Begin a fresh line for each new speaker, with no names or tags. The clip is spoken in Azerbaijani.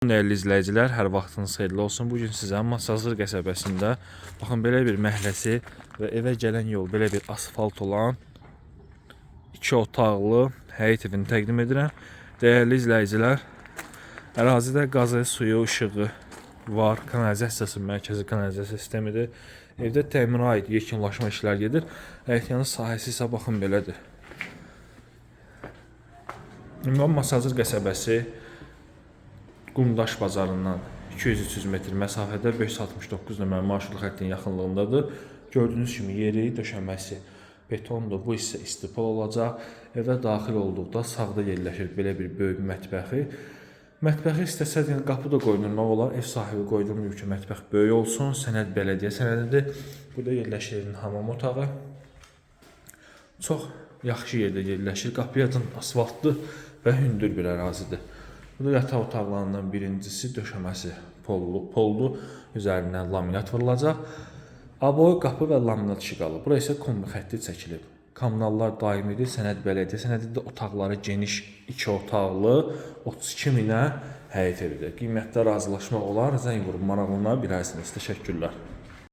Dəyərli izləyicilər, hər vaxtınız xeyirli olsun. Bu gün sizə Masazır qəsəbəsində baxın belə bir məhəlləsi və evə gələn yol belə bir asfalt olan iki otaqlı həyət evini təqdim edirəm. Dəyərli izləyicilər, ərazidə qazı, suyu, işığı var. Kanalizasiyası mərkəzi kanalizasiya sistemidir. Evdə təmirə aid yekunlaşma işlər gedir. Həyətyanı sahəsi isə baxın belədir. Ümumi Masazır qəsəbəsi Qumdaş bazarından 200-300 metr məsafədə 569 nömrəli marşrut xəttinin yaxınlığındadır. Gördüyünüz kimi yeri, döşəməsi betondur. Bu hissə istipal olacaq. Evə daxil olduqda sağda yerləşir belə bir böyük mətbəxi. Mətbəxi istəsəz yəni qapı da qoydurmaq olar. Ev sahibi qoydurmuyor ki, mətbəx böyük olsun. Sənəd bələdiyyə sənədidir. Burada yerləşir hamam otağı. Çox yaxşı yerdə yerləşir. Qapıya yaxın asfaltlı və hündür bir ərazidir. Burada yataq otaqlarından birincisi döşəməsi pollu, poldu. Üzərinə laminat vurulacaq. Aboy qapı və laminat işi qalıb. Bura isə kombi xətti çəkilib. Kommunallar daimidir. Sənəd bələdiyyə sənədidir. Otaqları geniş 2 otaqlı 32 minə həyət evidir. Qiymətdə razılaşmaq olar. Zəng vurub maraqlana bilərsiniz. Təşəkkürlər.